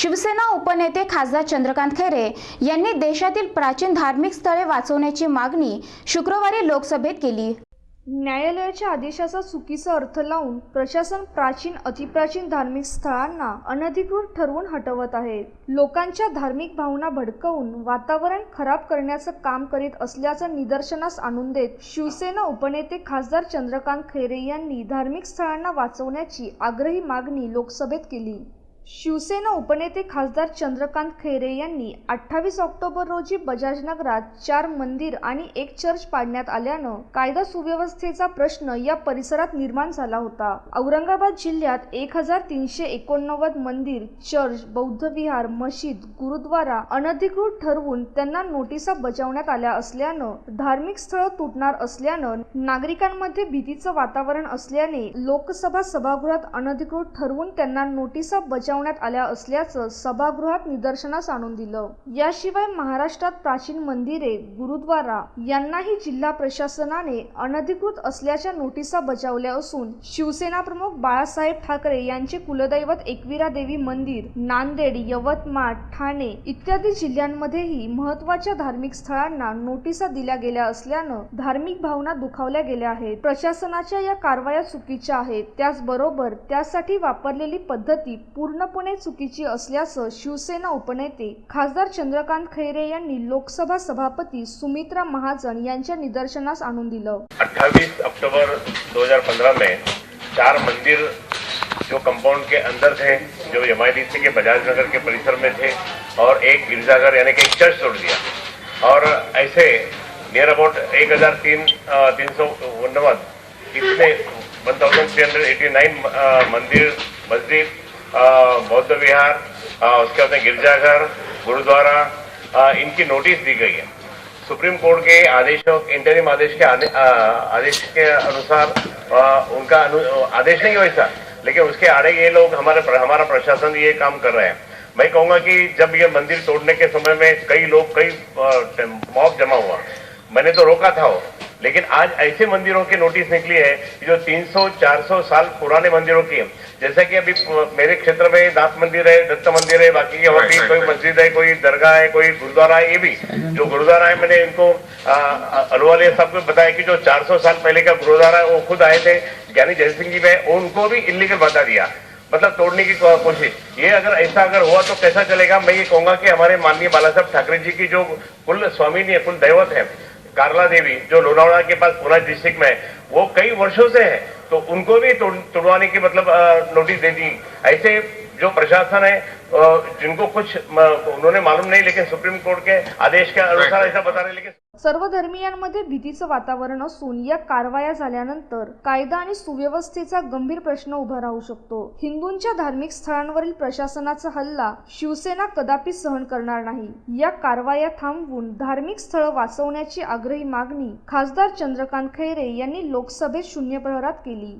शिवसेना उपनेते खासदार चंद्रकांत खैरे यांनी देशातील प्राचीन धार्मिक स्थळे वाचवण्याची मागणी शुक्रवारी लोकसभेत केली. न्यायालयाच्या आदेशाचा चुकीचा अर्थ लावून प्रशासन प्राचीन अतिप्राचीन धार्मिक स्थळांना अनधिकृत ठरवून हटवत आहे. लोकांच्या धार्मिक भावना भडकवून वातावरण खराब करण्याचं काम करीत असल्याचं निदर्शनास आणून देत शिवसेना उपनेते खासदार चंद्रकांत खैरे यांनी धार्मिक स्थळांना वाचवण्याची आग्रही मागणी लोकसभेत केली. शिवसेना उपनेते खासदार चंद्रकांत खैरे यांनी अठ्ठावीस ऑक्टोबर रोजी बजाजनगरात चार मंदिर आणि एक चर्च पाडण्यात आल्यानं कायदा सुव्यवस्थेचा प्रश्न या परिसरात निर्माण झाला होता. औरंगाबाद जिल्ह्यात एक हजार तीनशे एकोणनव्वद मंदिर चर्च बौद्ध विहार मशीद गुरुद्वारा अनधिकृत ठरवून त्यांना नोटिसा बजावण्यात आल्या असल्यानं धार्मिक स्थळं तुटणार असल्यानं नागरिकांमध्ये भीतीचं वातावरण असल्याने लोकसभा सभागृहात अनधिकृत ठरवून त्यांना नोटिसा बजावण्यात आल्या असल्याचं सभागृहात निदर्शनास आणून दिलं. याशिवाय महाराष्ट्रात प्राचीन मंदिरे गुरुद्वारा यांनाही जिल्हा प्रशासनाने अनधिकृत असल्याच्या नोटिसा बजावल्या असून शिवसेना प्रमुख बाळासाहेब ठाकरे यांचे कुलदैवत एकविरा देवी मंदिर नांदेड यवतमाळ ठाणे इत्यादी जिल्ह्यांमध्येही महत्त्वाच्या धार्मिक स्थळांना नोटिसा दिल्या गेल्या असल्यानं धार्मिक भावना दुखावल्या गेल्या आहेत. प्रशासनाच्या या कारवाया चुकीच्या आहेत. त्याचबरोबर त्यासाठी वापरलेली पद्धती पूर्ण पूर्णपणे चुकीची असल्याचं शिवसेना उपनेते खासदार चंद्रकांत खैरे यांनी लोकसभा सभापती सुमित्रा महाजन यांच्या निदर्शनास आणून दिलं. 28 अक्टूबर 2015 में चार मंदिर जो कंपाउंड के अंदर थे जो एम के बजाज नगर के परिसर में थे और एक गिरजाघर यानी कि एक चर्च तोड़ दिया। और ऐसे नियर अबाउट एक हजार तीन तीन सौ उन्नवन इतने one thousand three hundred eighty nine मंदिर मस्जिद बौद्ध विहार उसके बाद गिरजाघर गुरुद्वारा इनकी नोटिस दी गई है। सुप्रीम कोर्ट के आदेशों इंटरिम आदेश के आदे, आ, आदेश के अनुसार आ, उनका अनु, आदेश नहीं वैसा लेकिन उसके आड़े ये लोग हमारे हमारा प्रशासन ये काम कर रहे हैं। मैं कहूँगा कि जब ये मंदिर तोड़ने के समय में कई लोग कई मॉब जमा हुआ। मैंने तो रोका था वो। लेकिन आज ऐसे मंदिरों के नोटिस निकली है जो 300-400 साल पुराने मंदिरों की है। जैसे कि अभी मेरे क्षेत्र में दास मंदिर है दत्त मंदिर है बाकी और भी कोई मस्जिद है कोई दरगाह है कोई गुरुद्वारा है ये भी। जो गुरुद्वारा है मैंने इनको अलवालिया साहब को बताया कि जो 400 साल पहले का गुरुद्वारा है वो खुद आए थे। ज्ञानी जय सिंह जी में उनको भी इलीगल बता दिया। मतलब तोड़ने की कोशिश। ये अगर ऐसा अगर हुआ तो कैसा चलेगा? मैं ये कहूँगा कि हमारे माननीय बाला साहब ठाकरे जी की जो कुल स्वामिनी है कुल दैवत है कारला देवी जो लोनावड़ा के पास पुणे डिस्ट्रिक्ट में है, वो कई वर्षों से है तो उनको भी तोड़ तोड़वाने की मतलब नोटिस दे दी। ऐसे जो प्रशासन है जिनको कुछ उन्होंने मालूम नहीं लेकिन सुप्रीम कोर्ट के आदेश के अनुसार ऐसा बता रहे लेकिन सर्व धर्मियांमध्ये भीतीचं वातावरण असून या कारवाया झाल्यानंतर कायदा आणि सुव्यवस्थेचा गंभीर प्रश्न उभा राहू शकतो. हिंदूंच्या धार्मिक स्थळांवरील प्रशासनाचा हल्ला शिवसेना कदापि सहन करणार नाही. या कारवाया थांबवून धार्मिक स्थळं वाचवण्याची आग्रही मागणी खासदार चंद्रकांत खैरे यांनी लोकसभेत शून्य प्रहरात केली.